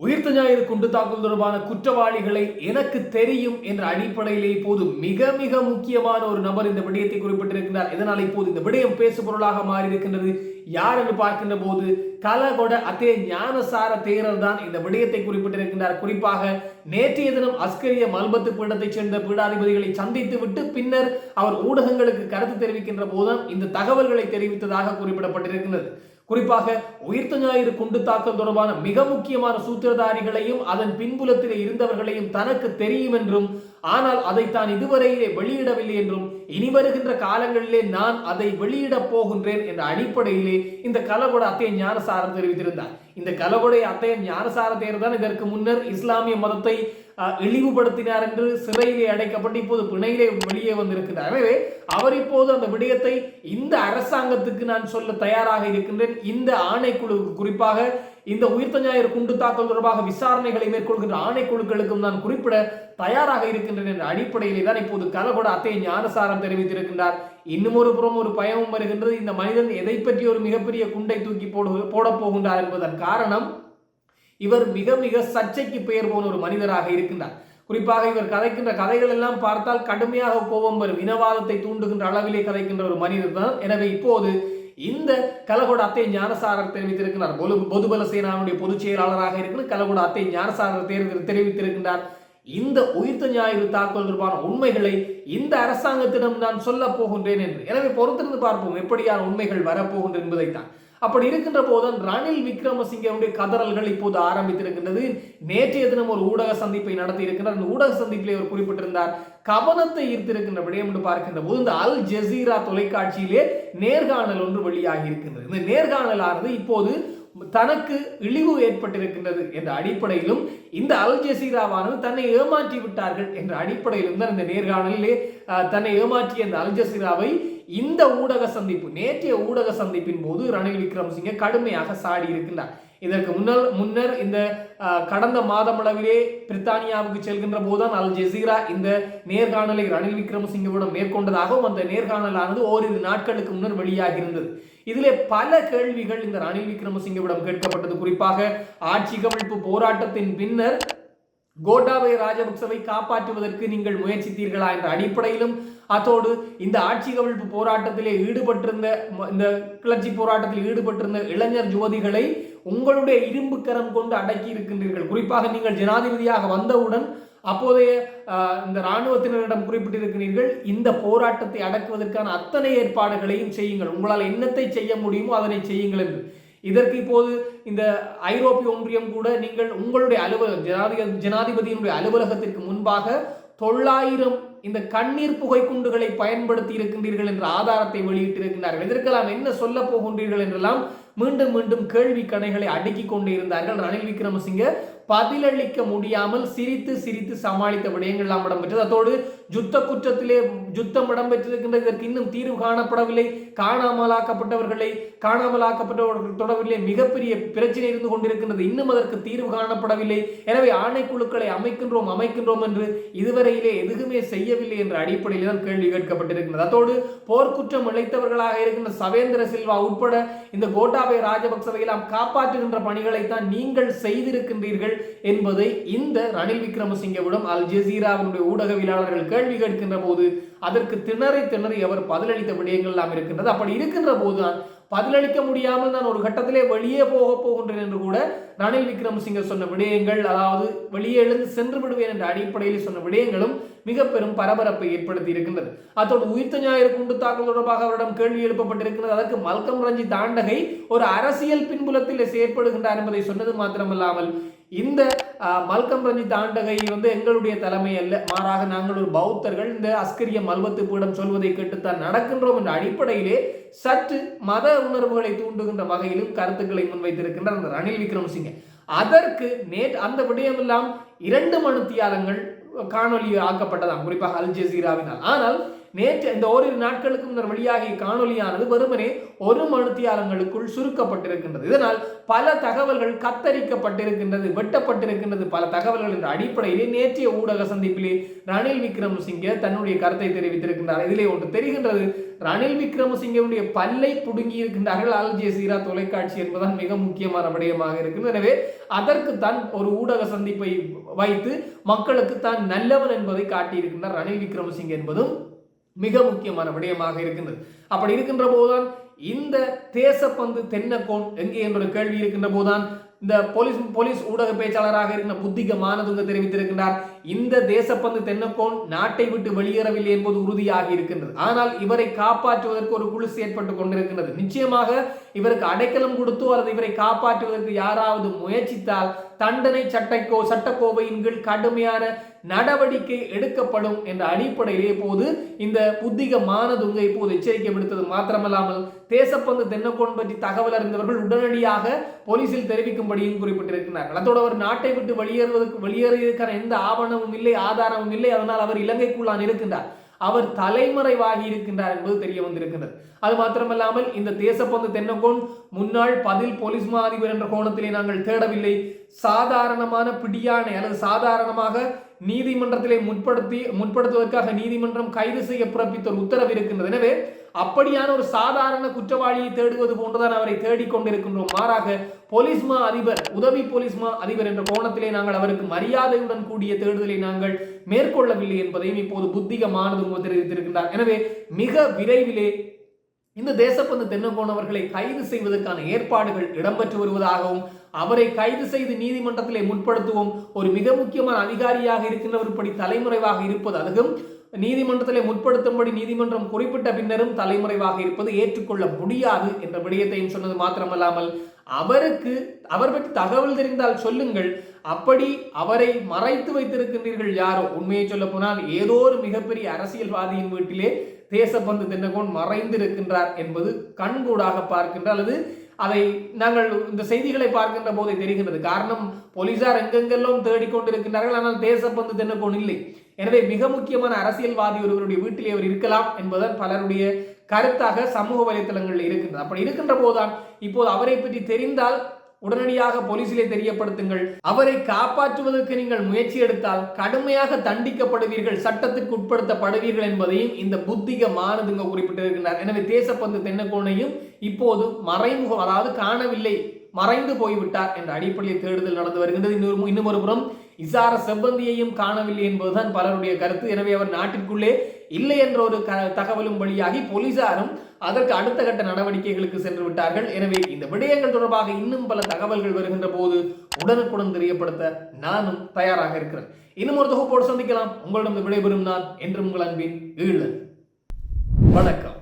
உயிர்த்த ஞாயிறு குண்டு தாக்குதல் தொடர்பான குற்றவாளிகளை எனக்கு தெரியும் என்ற அடிப்படையிலே இப்போது மிக மிக முக்கியமான ஒரு நபர் இந்த விடயத்தை குறிப்பிட்டிருக்கிறார். இதனால் இப்போது இந்த விடயம் பேசு பொருளாக மாறி இருக்கின்றது யார் என்று பார்க்கின்ற போது கலகொட அதே ஞானசார தேரர் தான் இந்த விடயத்தை குறிப்பிட்டிருக்கின்றார். குறிப்பாக நேற்றைய தினம் அஸ்கரிய மல்பத்து பீடத்தைச் சேர்ந்த பீடாதிபதிகளை சந்தித்து விட்டு பின்னர் அவர் ஊடகங்களுக்கு கருத்து தெரிவிக்கின்ற போதும் இந்த தகவல்களை தெரிவித்ததாக குறிப்பிடப்பட்டிருக்கின்றது. குறிப்பாக உயிர்த்த ஞாயிறு குண்டு தாக்கல் தொடர்பான மிக முக்கியமான சூத்திரதாரிகளையும் அதன் பின்புலத்தில் இருந்தவர்களையும் தனக்கு தெரியும் என்றும் ஆனால் அதை தான் இதுவரையிலே வெளியிடவில்லை என்றும் இனி வருகின்ற காலங்களிலே நான் அதை வெளியிடப் போகின்றேன் என்ற அடிப்படையிலே இந்த கலகொட அத்தைய ஞானசாரம் தெரிவித்திருந்தார். இந்த கலகொடை அத்தைய ஞானசார தேர் தான் இதற்கு முன்னர் இஸ்லாமிய மதத்தை இழிவுபடுத்தினார் என்று சிறையிலே அடைக்கப்பட்டு இப்போது பிணையிலே வெளியே வந்திருக்கிறார். எனவே அவர் இப்போது அந்த விடயத்தை இந்த அரசாங்கத்துக்கு நான் சொல்ல தயாராக இருக்கின்றேன். இந்த ஆணைக்குழுவுக்கு குறிப்பாக இந்த உயிர்த்த ஞாயிறு குண்டு தாக்கல் தொடர்பாக விசாரணைகளை மேற்கொள்கின்ற ஆணைக்குழுக்களுக்கும் நான் குறிப்பிட தயாராக இருக்கின்றேன் என்ற அடிப்படையிலே தான் இப்போது கலகொட அத்தை ஞானசாரம் தெரிவித்திருக்கின்றார். இன்னும் ஒரு புறம் ஒரு பயமும் வருகின்றது. இந்த மனிதன் எதை பற்றி ஒரு மிகப்பெரிய குண்டை தூக்கி போடு போடப் போகின்றார் என்பதன் காரணம் இவர் மிக மிக சர்ச்சைக்கு பெயர் போன ஒரு மனிதராக இருக்கின்றார். குறிப்பாக இவர் கதைக்கின்ற கதைகள் எல்லாம் பார்த்தால் கடுமையாக கோபம் வரும். இனவாதத்தை தூண்டுகின்ற அளவிலே கதைக்கின்ற ஒரு மனிதர் தான் எனவே இப்போது இந்த கலகோட அத்தை ஞானசாரர் தெரிவித்திருக்கிறார். பொது பொதுபல சேனாவுடைய பொதுச் செயலாளராக இருக்கிற கலகோட அத்தை ஞானசாரர் தேர்வு தெரிவித்திருக்கின்றார். இந்த உயிர்த்த ஞாயிறு தாக்குதல் தொடர்பான உண்மைகளை இந்த அரசாங்கத்திடம் நான் சொல்ல போகின்றேன் என்று. எனவே பொறுத்திருந்து பார்ப்போம். எப்படியான உண்மைகள் வரப்போகின்றன என்பதைத்தான். அப்படி இருக்கின்ற போதுதான் ரணில் விக்ரமசிங்கனுடைய கதறல்கள் இப்போது ஆரம்பித்திருக்கின்றது. நேற்றைய தினம் ஒரு ஊடக சந்திப்பை நடத்தி இருக்கின்றார். அந்த ஊடக சந்திப்பிலே அவர் குறிப்பிட்டிருந்தார் கவனத்தை ஈர்த்திருக்கின்ற விடயம் என்று பார்க்கின்ற போது இந்த அல் ஜசீரா தொலைக்காட்சியிலே நேர்காணல் ஒன்று வெளியாகி இருக்கின்றது. இந்த நேர்காணலானது இப்போது தனக்கு இழிவு ஏற்பட்டிருக்கின்றது என்ற அடிப்படையிலும் இந்த அல் ஜசீராவானது தன்னை ஏமாற்றி விட்டார்கள் என்ற அடிப்படையிலும் தான் இந்த நேர்காணலிலே தன்னை ஏமாற்றிய இந்த அல் ஜசீராவை இந்த ஊடக சந்திப்பு நேற்றைய ஊடக சந்திப்பின் போது ரணில் விக்ரமசிங்க கடுமையாக சாடி இருக்கின்றார். இதற்கு முன்னர் முன்னர் இந்த கடந்த மாதமளவிலே பிரித்தானியாவுக்கு செல்கின்ற போதுதான் அல் ஜெசீரா இந்த நேர்காணலை ரணில் விக்ரமசிங்கவுடன் மேற்கொண்டதாகவும் அந்த நேர்காணலானது ஓரிரு நாட்களுக்கு முன்னர் வெளியாகி இருந்தது இதிலே பல கேள்விகள் இந்த ரணில் விக்ரமசிங்கவிடம் கேட்கப்பட்டது. குறிப்பாக ஆட்சி கவிழ்ப்பு போராட்டத்தின் பின்னர் கோட்டாபய ராஜபக்சவை காப்பாற்றுவதற்கு நீங்கள் முயற்சித்தீர்களா என்ற அடிப்படையிலும் அத்தோடு இந்த ஆட்சி கவிழ்ப்பு போராட்டத்திலே ஈடுபட்டிருந்த ம- இந்த கிளர்ச்சி போராட்டத்தில் ஈடுபட்டிருந்த இளைஞர் ஜோதிகளை உங்களுடைய இரும்பு கரம் கொண்டு அடக்கி இருக்கின்றீர்கள். குறிப்பாக நீங்கள் ஜனாதிபதியாக வந்தவுடன் அப்போதைய இந்த இராணுவத்தினரிடம் குறிப்பிட்டிருக்கிறீர்கள் இந்த போராட்டத்தை அடக்குவதற்கான அத்தனை ஏற்பாடுகளையும் செய்யுங்கள். உங்களால் என்னத்தை செய்ய முடியுமோ அதனை செய்யுங்கள் என்று. இதற்கு இப்போது இந்த ஐரோப்பிய ஒன்றியம் கூட நீங்கள் உங்களுடைய அலுவலகம் ஜனாதிபதி ஜனாதிபதியினுடைய அலுவலகத்திற்கு முன்பாக தொள்ளாயிரம் இந்த கண்ணீர் புகை குண்டுகளை பயன்படுத்தி இருக்கின்றீர்கள் என்ற ஆதாரத்தை வெளியிட்டிருக்கின்றார்கள். இதற்கெல்லாம் என்ன சொல்ல போகின்றீர்கள் என்றெல்லாம் மீண்டும் மீண்டும் கேள்வி கணைகளை அடுக்கிக் கொண்டே இருந்தார்கள் ரணில் விக்ரமசிங்க. பதிலளிக்க முடியாமல் சிரித்து சிரித்து சமாளித்த விடயங்கள் எல்லாம் இடம்பெற்றது. அதோடு யுத்த குற்றத்திலே யுத்தம் இடம்பெற்றிருக்கின்ற இதற்கு இன்னும் தீர்வு காணப்படவில்லை. காணாமலாக்கப்பட்டவர்களை காணாமலாக்கப்பட்டவர்கள் தொடர்பிலே மிகப்பெரிய பிரச்சனை இருந்து கொண்டிருக்கின்றது. இன்னும் அதற்கு தீர்வு காணப்படவில்லை. எனவே ஆணைக்குழுக்களை அமைக்கின்றோம் அமைக்கின்றோம் என்று இதுவரையிலே எதுவுமே செய்யவில்லை என்ற அடிப்படையில் தான் கேள்வி கேட்கப்பட்டிருக்கிறது அதோடு போர்க்குற்றம் இழைத்தவர்களாக இருக்கின்ற சவேந்திர சில்வா உட்பட இந்த கோட்டாபய ராஜபக்சவை எல்லாம் காப்பாற்றுகின்ற பணிகளை தான் நீங்கள் செய்திருக்கின்றீர்கள் என்பதை இந்த ரணில் விக்ரமசிங்கவிடம் அல் ஜசீராவினுடைய ஊடகவியலாளர்கள் கேள்வி கேட்கின்ற போது அதற்கு திணறி திணறி அவர் பதிலளித்த விடயங்கள் எல்லாம் இருக்கின்றது. அப்படி இருக்கின்ற போதுதான் பதிலளிக்க முடியாமல் நான் ஒரு கட்டத்திலே வெளியே போக போகின்றேன் என்று கூட ரணில் விக்ரமசிங்க சொன்ன விடயங்கள் அதாவது வெளியே எழுந்து சென்று விடுவேன் என்ற அடிப்படையில் சொன்ன விடயங்களும் மிக பெரும் பரபரப்பை ஏற்படுத்தி இருக்கின்றது. அத்தோடு உயிர்த்த ஞாயிறு குண்டு தாக்கல் தொடர்பாக அவரிடம் கேள்வி எழுப்பப்பட்டிருக்கிறது அதற்கு மல்கம் ரஞ்சி தாண்டகை ஒரு அரசியல் பின்புலத்தில் செயற்படுகின்றார் என்பதை சொன்னது மாத்திரமல்லாமல் இந்த மல்கம் ரஞ்சித் தாண்டகை வந்து எங்களுடைய தலைமை அல்ல. மாறாக நாங்கள் ஒரு பௌத்தர்கள். இந்த அஸ்கரிய மல்வத்து பீடம் சொல்வதை கேட்டுத்தான் நடக்கின்றோம் என்ற அடிப்படையிலே சற்று மத உணர்வுகளை தூண்டுகின்ற வகையிலும் கருத்துக்களை முன்வைத்திருக்கின்றார் அந்த ரணில் விக்ரமசிங்க. அதற்கு நேற்று அந்த விடயமெல்லாம் இரண்டு மணித்தியாலங்கள் காணொலி ஆக்கப்பட்டதாம். குறிப்பாக அல் ஜசீராவினால். ஆனால் நேற்று இந்த ஓரிரு நாட்களுக்கு முன்னர் வெளியாகிய காணொலியானது வெறுமனே ஒரு மணித்தியாலங்களுக்குள் சுருக்கப்பட்டிருக்கின்றது. இதனால் பல தகவல்கள் கத்தரிக்கப்பட்டிருக்கின்றது வெட்டப்பட்டிருக்கின்றது. பல தகவல்கள் என்ற அடிப்படையிலே நேற்றைய ஊடக சந்திப்பிலே ரணில் விக்ரமசிங்கே தன்னுடைய கருத்தை தெரிவித்திருக்கின்றார். இதிலே ஒன்று தெரிகின்றது ரணில் விக்ரமசிங்கவுடைய பல்லை புடுங்கி இருக்கின்றார்கள் அல் ஜெசீரா தொலைக்காட்சி என்பதுதான் மிக முக்கியமான விடயமாக இருக்கிறது எனவே அதற்கு தான் ஒரு ஊடக சந்திப்பை வைத்து மக்களுக்கு தான் நல்லவன் என்பதை காட்டியிருக்கின்றார் ரணில் விக்ரமசிங்க என்பதும். மிக முக்கியமான விடயமாக இருக்கின்றது. அப்படி இருக்கின்ற போதுதான் இந்த தேசப்பந்து தென்னக்கோன் எங்கே என்ற ஒரு கேள்வி இருக்கின்ற போதுதான் இந்த போலீஸ் போலீஸ் ஊடக பேச்சாளராக இருக்கின்ற புத்திக மானதுங்க தெரிவித்திருக்கின்றார். இந்த தேசப்பந்து தென்னக்கோன் நாட்டை விட்டு வெளியேறவில்லை என்பது உறுதியாகி இருக்கின்றது. ஆனால் இவரை காப்பாற்றுவதற்கு ஒரு குழு செயற்பட்டு கொண்டிருக்கின்றது. நிச்சயமாக இவருக்கு அடைக்கலம் கொடுத்தோ அல்லது இவரை காப்பாற்றுவதற்கு யாராவது முயற்சித்தால் தண்டனை சட்டக்கோ சட்டக்கோவையின் கீழ் கடுமையான நடவடிக்கை எடுக்கப்படும் என்ற அடிப்படையிலே போது இந்த புத்திக மானதுங்க இப்போது எச்சரிக்கை விடுத்தது மாத்திரமல்லாமல் தேசப்பந்து தென்னக்கோன் பற்றி தகவல் அறிந்தவர்கள் உடனடியாக போலீசில் தெரிவிக்கும்படியும் குறிப்பிட்டிருக்கிறார்கள். அதோடு அவர் நாட்டை விட்டு வெளியேறுவதற்கு வெளியேறியதற்கான எந்த ஆவணமும் இல்லை ஆதாரமும் இல்லை. அதனால் அவர் இலங்கைக்குள்ளான் இருக்கின்றார். அவர் தலைமறைவாகி இருக்கின்றார் என்பது தெரிய வந்திருக்கின்றது. அது மாத்திரமல்லாமல் இந்த தேசப்பந்து தென்னங்கோன் முன்னாள் பதில் போலீஸ் மா அதிபர் என்ற கோணத்திலே நாங்கள் தேடவில்லை. சாதாரணமான பிடியானை அல்லது சாதாரணமாக நீதிமன்றத்திலே முற்படுத்தி முற்படுத்துவதற்காக நீதிமன்றம் கைது செய்ய பிறப்பித்த ஒரு உத்தரவு இருக்கின்றது. எனவே அப்படியான ஒரு சாதாரண குற்றவாளியை தேடுவது போன்றுதான் அவரை தேடிக்கொண்டிருக்கின்றோம் மாறாக போலீஸ்மா அதிபர் உதவி போலீஸ் மா அதிபர் என்ற கோணத்திலே நாங்கள் அவருக்கு மரியாதையுடன் கூடிய தேடுதலை நாங்கள் மேற்கொள்ளவில்லை என்பதையும் இப்போது புத்திகமானது தெரிவித்திருக்கின்றார். எனவே மிக விரைவிலே இந்த தேசப்பந்து தென்னங்கோணவர்களை கைது செய்வதற்கான ஏற்பாடுகள் இடம்பெற்று வருவதாகவும் அவரை கைது செய்து நீதிமன்றத்திலே முற்படுத்துவோம் ஒரு மிக முக்கியமான அதிகாரியாக இருக்கின்றவர் இப்படி தலைமுறைவாக இருப்பது அதுவும் நீதிமன்றத்திலே முற்படுத்தும்படி நீதிமன்றம் குறிப்பிட்ட பின்னரும் தலைமுறைவாக இருப்பது ஏற்றுக்கொள்ள முடியாது என்ற விடயத்தையும் சொன்னது மாத்திரமல்லாமல் அவருக்கு அவர் பற்றி தகவல் தெரிந்தால் சொல்லுங்கள். அப்படி அவரை மறைத்து வைத்திருக்கின்றீர்கள் யாரோ? உண்மையை சொல்ல போனால் ஏதோ ஒரு மிகப்பெரிய அரசியல்வாதியின் வீட்டிலே தேசபந்து தின்னகோன் மறைந்திருக்கின்றார் என்பது கண்கூடாக பார்க்கின்ற அல்லது அதை நாங்கள் இந்த செய்திகளை பார்க்கின்ற போதே தெரிகின்றது. காரணம் போலீசார் எங்கெங்கெல்லாம் தேடிக்கொண்டிருக்கின்றார்கள் ஆனால் தேசப்பந்து தென்னகோன் இல்லை. எனவே மிக முக்கியமான அரசியல்வாதி ஒருவருடைய வீட்டிலே அவர் இருக்கலாம் என்பதுதான் பலருடைய கருத்தாக சமூக வலைத்தளங்களில் இருக்கின்றது. அப்படி இருக்கின்ற போதுதான் இப்போது அவரை பற்றி தெரிந்தால் உடனடியாக போலீசிலே தெரியப்படுத்துங்கள். அவரை காப்பாற்றுவதற்கு நீங்கள் முயற்சி எடுத்தால் கடுமையாக தண்டிக்கப்படுவீர்கள் சட்டத்திற்கு உட்படுத்தப்படுவீர்கள் என்பதையும் இந்த புத்திக மானதுங்க குறிப்பிட்டிருக்கிறார் எனவே தேசப்பந்து தென்னக்கோனையும் இப்போது மறைமுகம் அதாவது காணவில்லை மறைந்து போய்விட்டார் என்ற அடிப்படையில் தேடுதல் நடந்து வருகின்றது. இன்னொரு இன்னும் ஒரு புறம் இசார செவ்வந்தியையும் காணவில்லை என்பதுதான் பலருடைய கருத்து. எனவே அவர் நாட்டிற்குள்ளே இல்லை என்ற ஒரு தகவலும் வழியாகி போலீசாரும் அதற்கு அடுத்த கட்ட நடவடிக்கைகளுக்கு சென்று விட்டார்கள். எனவே இந்த விடயங்கள் தொடர்பாக இன்னும் பல தகவல்கள் வருகின்ற போது உடனுக்குடன் தெரியப்படுத்த நானும் தயாராக இருக்கிறேன். இன்னும் ஒரு தொகுப்போடு சந்திக்கலாம். உங்களிடம் விடைபெறும் நான் என்றும் உங்கள் அன்பின் ஈழன். வணக்கம்.